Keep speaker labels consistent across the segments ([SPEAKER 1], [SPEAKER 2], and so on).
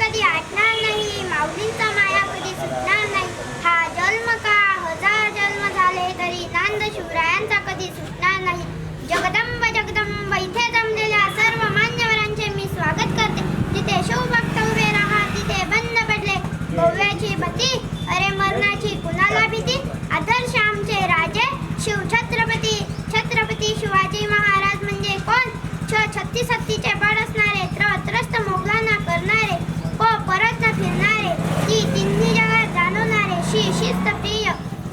[SPEAKER 1] कधी आटणार नाही माऊलींचा माया कधी सुटणार नाही. हा जन्म का? हजार जन्म झाले तरी नांद शिवरायांचा कधी सुटणार नाही. जगदंब जगदंब इथे जमलेल्या सर्व मान्यवरांचे मी स्वागत करते. जिथे शिवभक्त उभे राहा तिथे बंद पडले. गोव्याची भती अरे मरणाची कुणाला भीती? आदर्श आमचे राजे शिव छत्रपती छत्रपती शिवाजी. शिस्त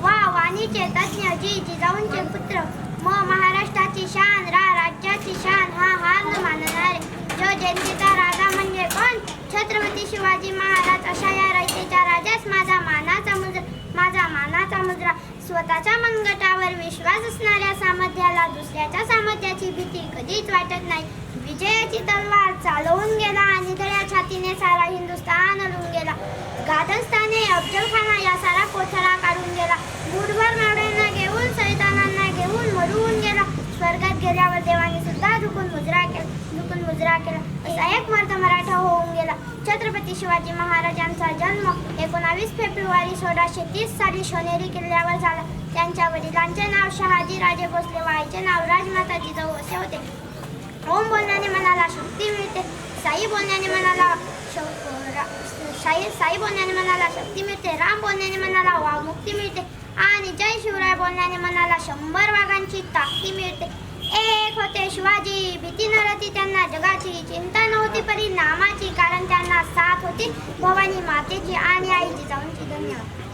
[SPEAKER 1] वा वाणीचे तज्ञ जी जिजाऊंचे पुत्र. म महाराष्ट्राची शान रा राज्याची शान हा हार न मानणारे. जो जयंतीचा राजा म्हणजे कोण? छत्रपती शिवाजी महाराज अशा या रयतेच्या राजास माझा मानाचा मुद्रा माझा मानाचा मुद्रा स्वतःच्या मनगटावर विश्वास असणाऱ्या सामर्थ्याला दुसऱ्याच्या सामर्थ्याची भीती कधीच वाटत नाही. विजयाची तलवार चालवून गेला आणि निधड्या छातीने सारा हिंदुस्थान हलवून गेला गाधस्थाने अफजल खान स्वर्गात देवाने सुद्धा झुकून मुजरा केला झुकून मुजरा केला. असा एक मर्द मराठा होऊन गेला. छत्रपती शिवाजी महाराजांचा जन्म एकोणावीस फेब्रुवारी सोळाशे तीस साली सोनेरी किल्ल्यावर झाला. त्यांच्या वडिलांचे नाव शहाजी राजे भोसले व आईचे नाव राजमाता जिजाऊ असे होते. ओम बोलण्याने मनाला शक्ती मिळते साई बोलण्याने मनाला श- साई साई बोलण्याने मनाला शक्ती मिळते राम बोलण्याने मनाला वाव मुक्ती मिळते आणि जय शिवराय बोलण्याने मनाला शंभर वाघांची ताकदी मिळते. शिवाजी भीती नव्हती त्यांना जगाची चिंता नव्हती परी नामाची कारण त्यांना साथ होती. भवानी मातेची आणि आई जाऊनची धन्यवाद